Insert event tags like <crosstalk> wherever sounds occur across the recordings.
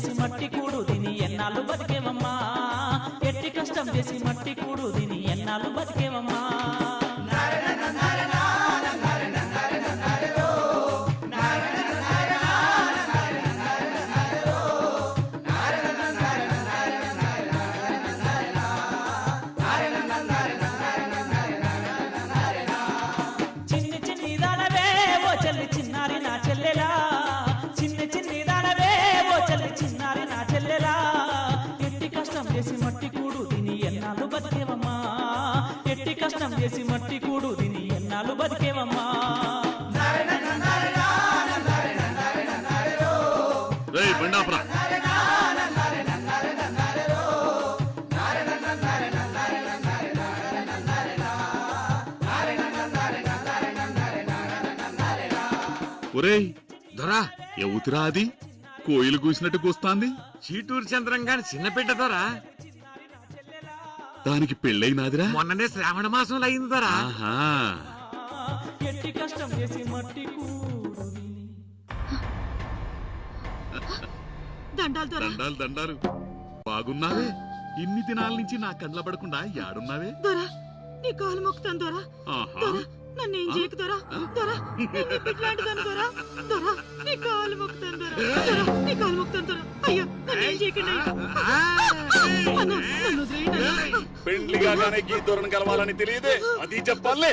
చేసి మట్టి కూడు దీని ఎన్నాళ్ళు బతికేవమ్మా? ఎట్టి కష్టం చేసి మట్టి కూడు దీని ఎన్నాళ్ళు బతికే బండాపురా ఒరేయ్ దొరా. ఎవతిరా అది? కోయిలు కూసినట్టు కూస్తాంది. చీటూరు చంద్రం గాని చిన్న బిడ్డ దొరా. దానికి పెళ్ళైనాదిరా? మొన్ననే శ్రావణ మాసంలో అయింది దొరా. ఆహా. ఎట్టి కష్టం చేసి మట్టి దండాలు దొర దండాలు దండాలు. బాగున్నావే? ఇన్ని దినాల నుంచి నా కండ్ల పడకుండా యాడున్నావే? దొర నీ కాలు మొక్కుతాను దొర. నన్ను ఏం చేయకు దొర. దొర ఇట్లాంటిదాను దొర. దొర నీ కాలు మొక్కుతాను దొర. దొర నీ కాలు మొక్కుతాను దొర. అయ్యో నన్ను ఏం చేయకండి. అన్న నన్ను వదిలేయండి అన్న. పెండ్లి కాగానే గీ కలవాలని తెలియదే. అది చెప్పాలే.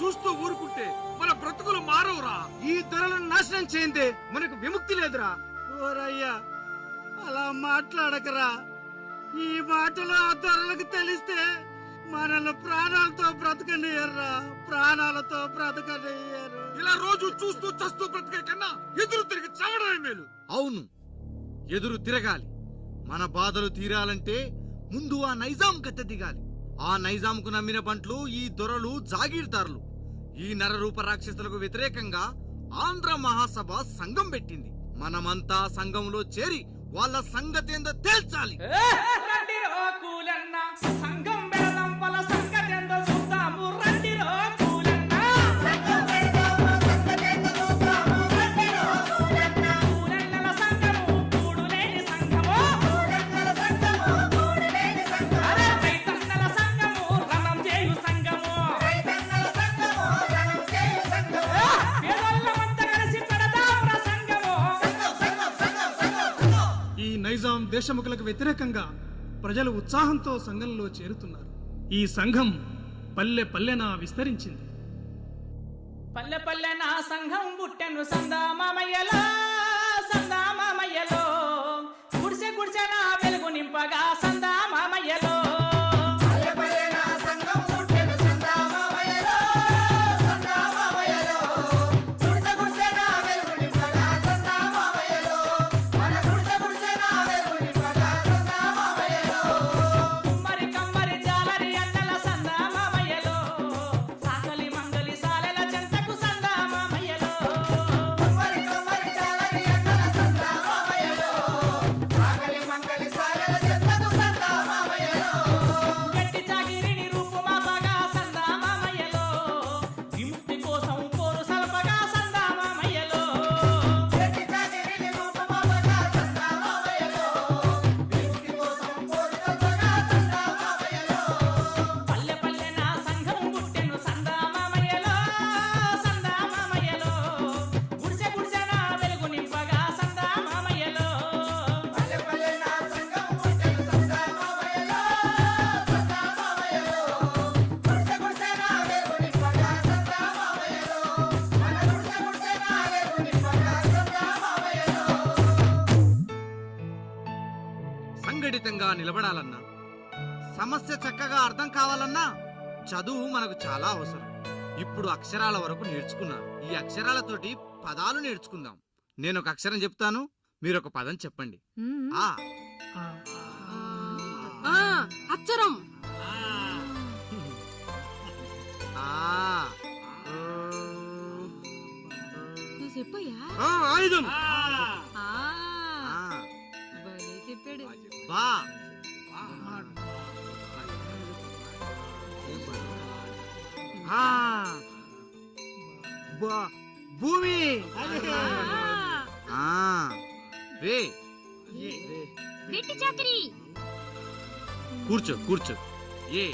చూస్తూ ఊరుకుంటే మన బ్రతుకులు మారవురా. ఈ ధరలను నాశనం చేయిందే మనకు విముక్తి లేదురా. ఓరయ్యా అలా మాట్లాడకరా. ఈ మాటలు ఆ ధరలకు తెలిస్తే మనల్ని ప్రాణాలతో బ్రతకనియర్రా ప్రాణాలతో బ్రతకనియరు ఇలా రోజు చూస్తూ చస్తూ బ్రతికే కన్నా ఎదురు తిరిగి చావడమే మేలు. అవును ఎదురు తిరగాలి. మన బాధలు తీరాలంటే ముందు ఆ నైజాం కత్తె దిగాలి. ఆ నైజాంకు నమ్మిన బంట్లు ఈ దొరలు జాగీర్దారులు ఈ నరరూప రాక్షసులకు వ్యతిరేకంగా ఆంధ్ర మహాసభ సంఘం పెట్టింది. మనమంతా సంఘంలో చేరి వాళ్ళ సంగతేందో తేల్చాలి. దేశముఖులకు వ్యతిరేకంగా ప్రజలు ఉత్సాహంతో సంఘంలో చేరుతున్నారు. ఈ సంఘం పల్లె పల్లెన విస్తరించింది. పల్లె పల్లె సంఘం పుట్టెను సందామయ్యలో సందామయ్యలో గుడిసె గుడిసె వెలుగు నింపగా నిలబడాలన్నా సమస్య చక్కగా అర్థం కావాలన్నా చదువు మనకు చాలా అవసరం. ఇప్పుడు అక్షరాల వరకు నేర్చుకున్నాను ఈ అక్షరాలతోటి పదాలు నేర్చుకుందాం. నేను ఒక అక్షరం చెప్తాను మీరు ఒక పదం చెప్పండి. అక్షరం. చెప్పాడు. బా. భూమి. రే. కూర్చో కూర్చో. ఏ.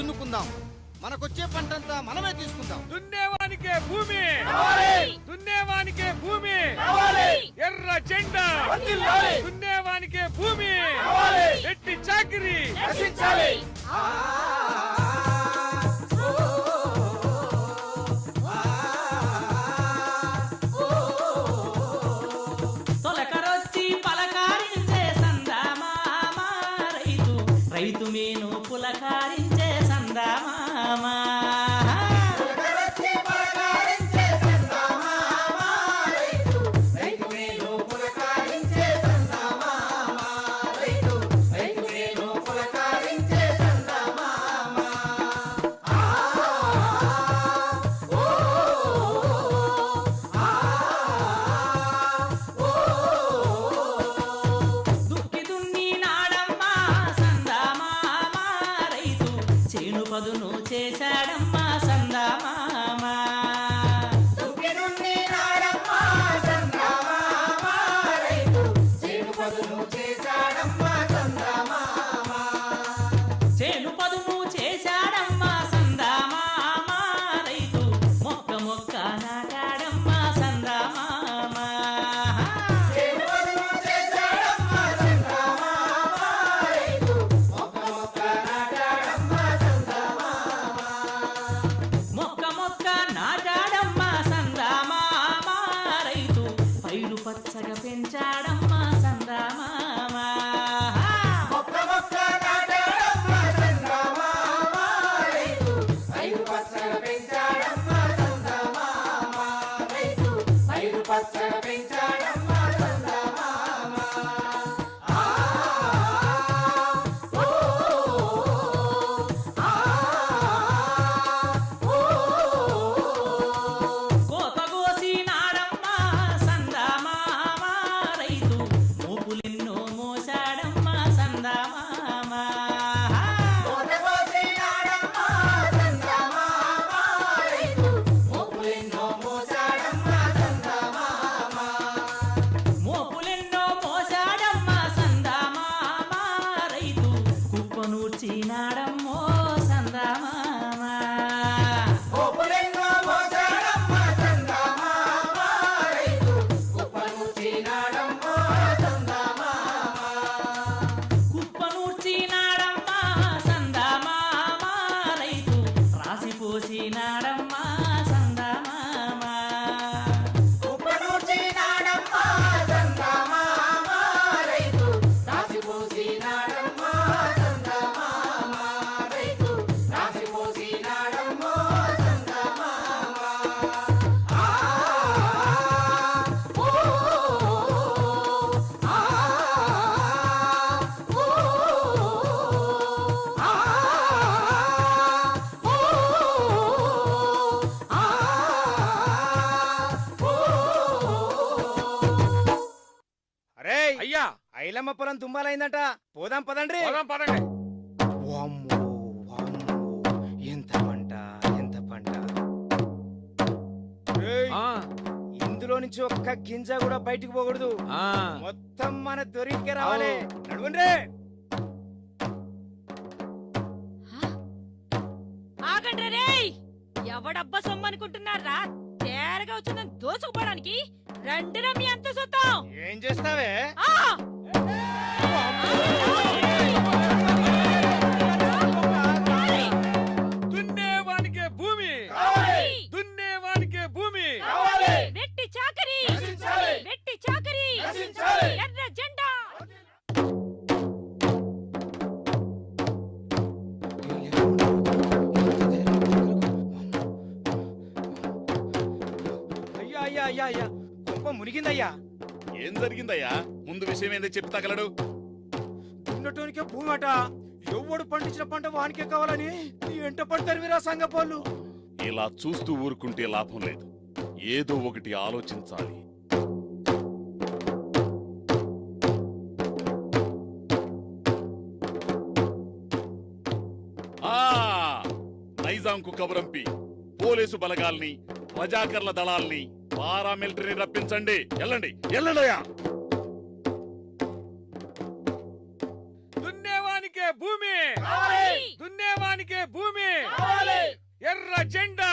దున్నుకుందాం. మనకొచ్చే పంటంతా మనమే తీసుకుందాం. దున్నేవానికే భూమి. దున్నేవానికే భూమి. ఎర్ర జెండా. దున్నేవానికే భూమి. ఎట్టి చాకిరి. ఐలమ్మ పొలం దుమ్మాలైందట పోదాం పదండ్రి పోదాం పదండి. వామ్మో, వామ్మో, ఎంత పంట ఎంత పంట. ఆ, ఇందులో నుంచి ఒక్క గింజ కూడా బయటికి పోకూడదు. ఆ. మొత్తం మన దొరికి రావాలి. నడవండి. ఆగండి రేయ్. ఎవడబ్బా సొమ్ము అనుకుంటున్నారా తేరగా వచ్చిన దోసుకుపోవడానికి రండిరా మీ అంత సొత్తం. ఏం చేస్తావే? ఆ! దున్నేవానికే చెప్పి తగలడు. దున్నటోనికే భూమి అట ఎవడు పండించిన పంట వానికే కావాలని ఎంట పడతారు వీరా సంగపోళ్ళు? ఇలా చూస్తూ ఊరుకుంటే లాభం లేదు. ఏదో ఒకటి ఆలోచించాలి. ఆ! నైజాంకు కబురంపి. పోలీసు బలగాల్ని ప్రజాకర్ల దళాల్ని పారామిలిటరీని రప్పించండి. వెళ్ళండి. వెళ్ళండియా దున్నేవానికే భూమి. ఎర్ర జెండా.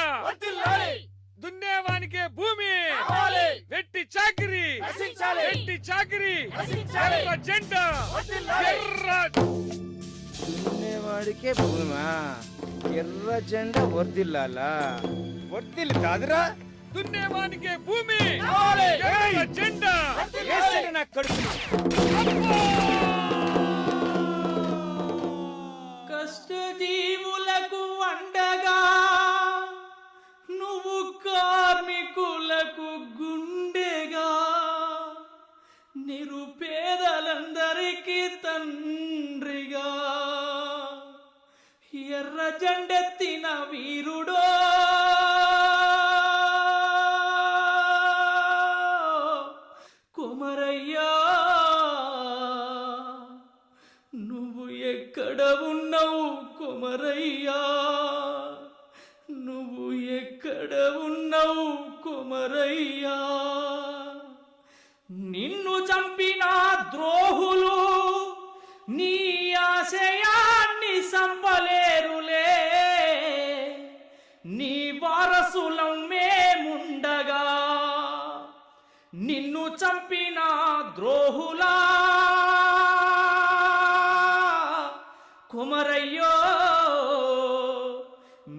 దున్నేవానికే భూమి. వెట్టి చాకిరి. వెట్టి చాకిరి. ఎర్ర జెండా. ఎర్ర. దున్నేవాడికే భూమా. ఎర్ర జెండా వర్దిల్లాలా వర్దిల్లు కాదురా దున్నేవానికే భూమి. ఎర్ర జెండా. నా కడుపు. కష్టజీవులకు అండగా నువ్వు కార్మికులకు గుండెగా. నిరుపేదలందరికీ తండ్రిగా. ఎర్ర జెండెత్తిన వీరుడో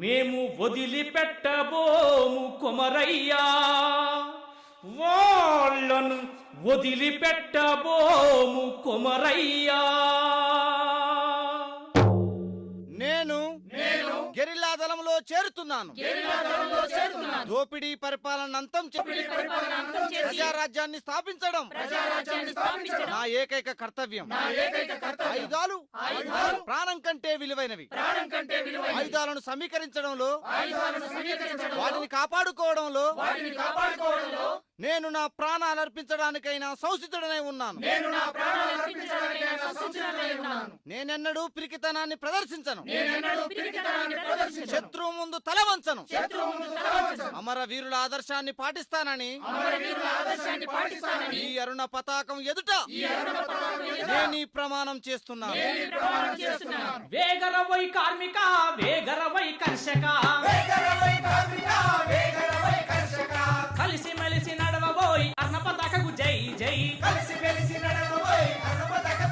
మేము వదిలిపెట్టబోము కుమరయ్యా. వాళ్ళను వదిలిపెట్టబోము కుమరయ్యా. నేను నేను గెరిల్లా దళంలో చేరుతున్నాను. దోపిడీ పరిపాలన అంతం ప్రజారాజ్యాన్ని స్థాపించడం. నా ఏకైక కర్తవ్యం. ఆయుధాలు ప్రాణం కంటే విలువైనవి. ఆయుధాలను సమీకరించడంలో వాటిని కాపాడుకోవడంలో నేను నా ప్రాణాలు అర్పించడానికైనా సంసిద్ధుడనై ఉన్నాను. నేనెన్నడూ పిరికితనాన్ని ప్రదర్శించను. శత్రువు ముందు తల వంచను అమర వీరుల ఆదర్శాన్ని పాటిస్తానని. ఈ అరుణ పతాకం ఎదుట నేను ప్రమాణం చేస్తున్నాను. వేగరవై కార్మిక వేగరవై కర్షక. కలిసి మెలిసి నడవబోయ్ అన్న పతాకకు జై జై. కలిసి మెలిసి నడవబోయ్ అన్న పతాక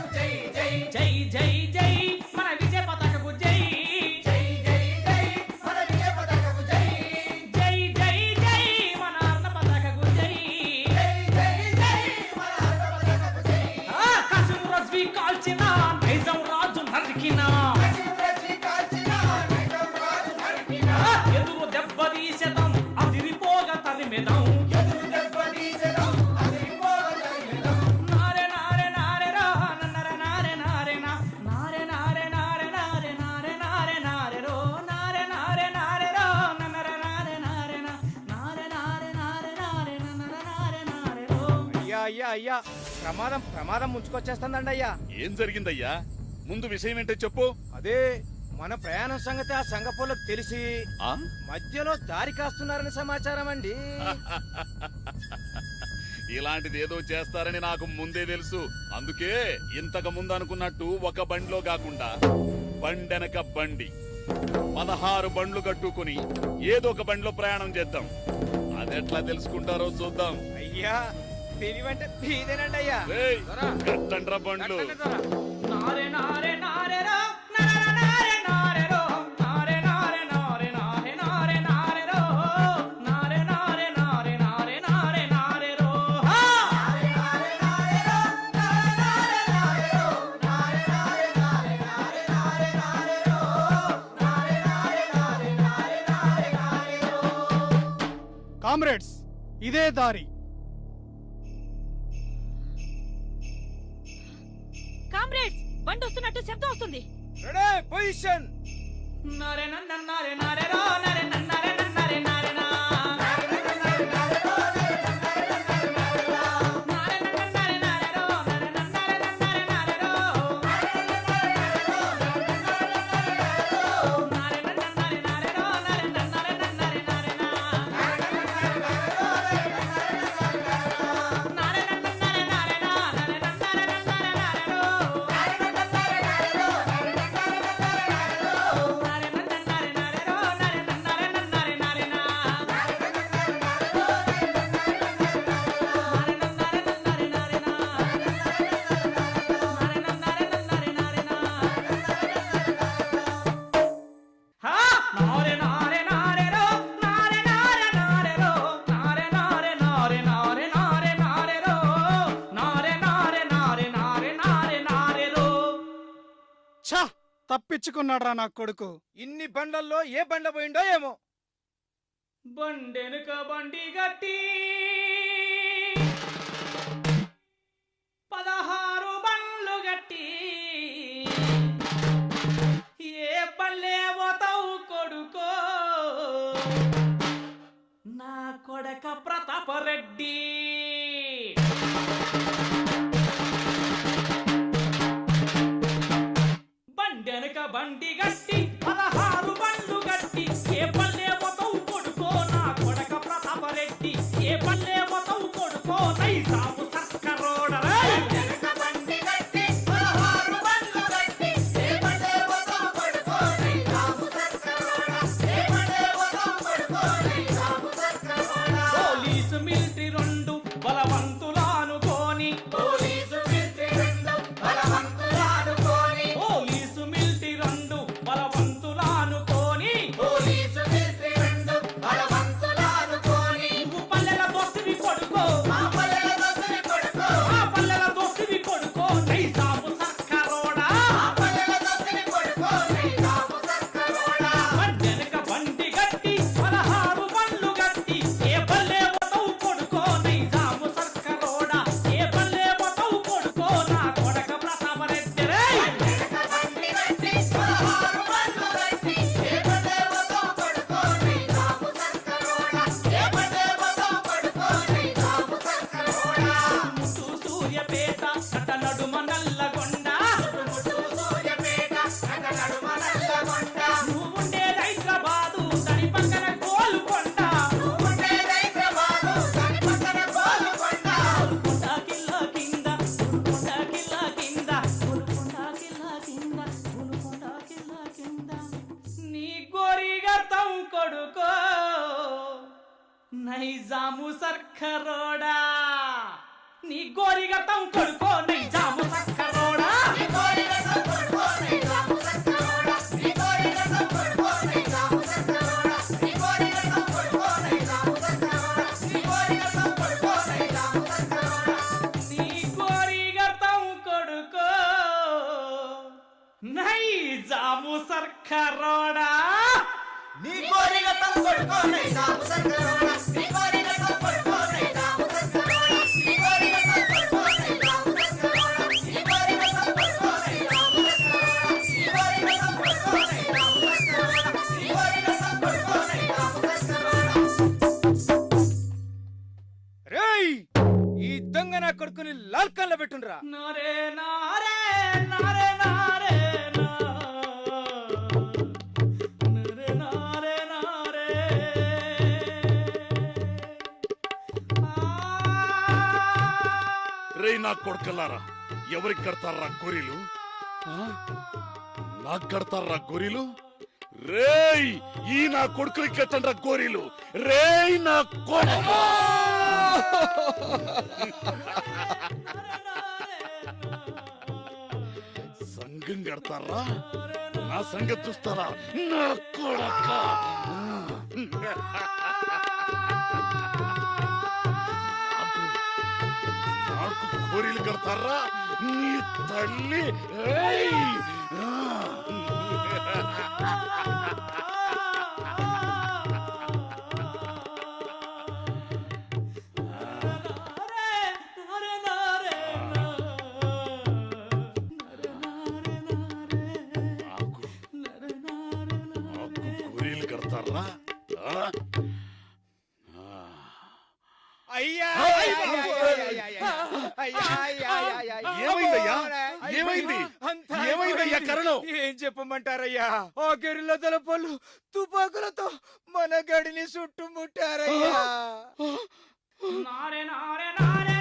అయ్యా అయ్యా. ప్రమాదం ప్రమాదం ముంచుకొచ్చేస్తుందండి అయ్యా. ఏం జరిగిందయ్యా? ముందు విషయం ఏంటో చెప్పు. అదే మన ప్రయాణం సంగతి ఆ సంగపోలకు తెలిసి ఆ? మధ్యలో దారి కాస్తున్నారని సమాచారం అండి. <laughs> ఇలాంటిది ఏదో చేస్తారని నాకు ముందే తెలుసు. అందుకే ఇంతకు ముందు అనుకున్నట్టు ఒక బండిలో కాకుండా బండెనక బండి పదహారు బండ్లు కట్టుకుని ఏదో ఒక బండిలో ప్రయాణం చేద్దాం. అది ఎట్లా తెలుసుకుంటారో చూద్దాం. అయ్యా కామ్రేడ్స్ ఇదే దారి. దోచుకున్నాడ్రా నా కొడుకు. ఇన్ని బండల్లో ఏ బండ పోయిండో ఏమో. బండెనుక బండి గట్టి పదహారు బండ్లు గట్టి ఏ పల్లె పోతావు కొడుకో? నా కొడక ప్రతాపరెడ్డి. ಬಂಡಿಗ నైజాము సర్కరోడా? నీ గోరిగతం కొడుకో నైజాము సర్కరోడా? రేయ్ ఈ దొంగ నా కొడుకుని లాల్కన్లో పెట్టుండ్రా. నారే నారే నారే నారే. నా కొడుకల్లారా ఎవరికి కడతారా గొర్రెలు? నాకు కడతారా గొర్రెలు? రేయ్ ఈ నా కొడుకులకి కట్టండ్రా గోరీలు రేయ్ నా కొడుకు! సంఘం కడతారా? నా సంగతి చూస్తారా? నా కొడక! నాకు కడతారా? నీ తల్లి! చేయమంటారయ్యా ఆ గెరిల్ల తలపళ్ళు తుపాకులతో మన గడిని చుట్టుముట్టారయ్యా. నారే నారే నారే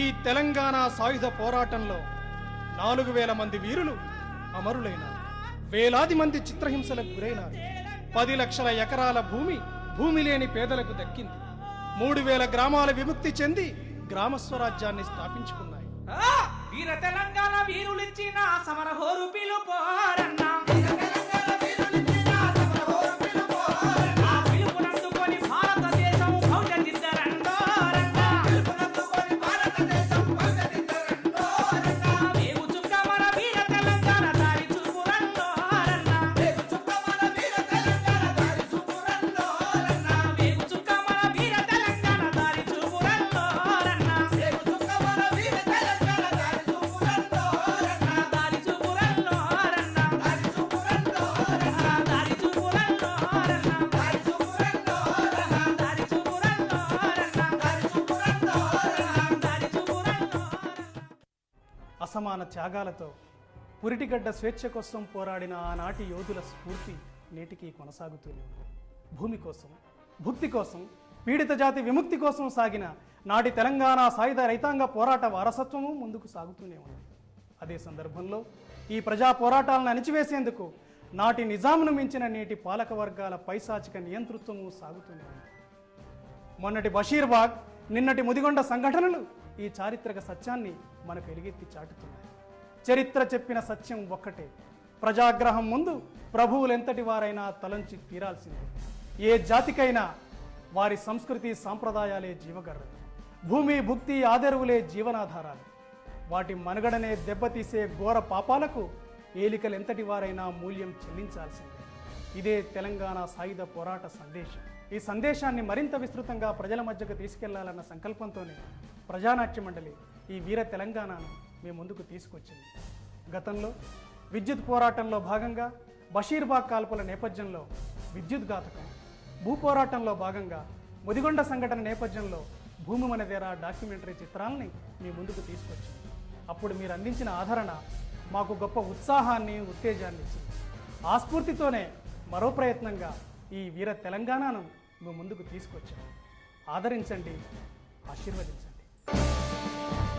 ఈ తెలంగాణ సాయుధ పోరాటంలో నాలుగు వేల మంది వీరులు అమరులైనారు. వేలాది మంది చిత్రహింసలకు గురైనారు. పది లక్షల ఎకరాల భూమి భూమి లేని పేదలకు దక్కింది. మూడు వేల గ్రామాల విముక్తి చెంది గ్రామ స్వరాజ్యాన్ని స్థాపించుకున్నాయి వీర తెలంగాణ వీరులిచ్చిన సమర హోరు అసమాన త్యాగాలతో పురిటిగడ్డ స్వేచ్ఛ కోసం పోరాడిన ఆనాటి యోధుల స్ఫూర్తి నేటికి కొనసాగుతూనే ఉంది. భూమి కోసం భుక్తి కోసం పీడిత జాతి విముక్తి కోసం సాగిన నాటి తెలంగాణ సాయుధ రైతాంగ పోరాట వారసత్వము ముందుకు సాగుతూనే ఉంది. అదే సందర్భంలో ఈ ప్రజా పోరాటాలను అణిచివేసేందుకు నాటి నిజామును మించిన నేటి పాలక వర్గాల పైశాచిక నియంతృత్వము సాగుతూనే ఉంది. మొన్నటి బషీర్బాగ్ నిన్నటి ముదిగొండ సంఘటనలు ఈ చారిత్రక సత్యాన్ని మనకు ఎలుగెత్తి చాటుతున్నాయి. చరిత్ర చెప్పిన సత్యం ఒక్కటే. ప్రజాగ్రహం ముందు ప్రభువులెంతటి వారైనా తలంచి తీరాల్సిందే. ఏ జాతికైనా వారి సంస్కృతి సాంప్రదాయాలే జీవగర్రలు భూమి భుక్తి ఆదరువులే జీవనాధారాలు. వాటి మనుగడనే దెబ్బతీసే ఘోర పాపాలకు ఏలికలు ఎంతటి వారైనా మూల్యం చెల్లించాల్సిందే. ఇదే తెలంగాణ సాయుధ పోరాట సందేశం. ఈ సందేశాన్ని మరింత విస్తృతంగా ప్రజల మధ్యకు తీసుకెళ్ళాలన్న సంకల్పంతోనే ప్రజానాట్య మండలి ఈ వీర తెలంగాణను మీ ముందుకు తీసుకొచ్చింది. గతంలో విద్యుత్ పోరాటంలో భాగంగా బషీర్బాగ్ కాల్పుల నేపథ్యంలో విద్యుత్ ఘాతకం భూ పోరాటంలో భాగంగా ముదిగొండ సంఘటన నేపథ్యంలో భూమి మనదేరా డాక్యుమెంటరీ చిత్రాలని మీ ముందుకు తీసుకొచ్చింది. అప్పుడు మీరు అందించిన ఆదరణ మాకు గొప్ప ఉత్సాహాన్ని ఉత్తేజాన్ని ఇచ్చింది. ఆ స్ఫూర్తితోనే మరో ప్రయత్నంగా ఈ వీర తెలంగాణను మీ ముందుకు తీసుకొచ్చాము ఆదరించండి ఆశీర్వదించండి. よし!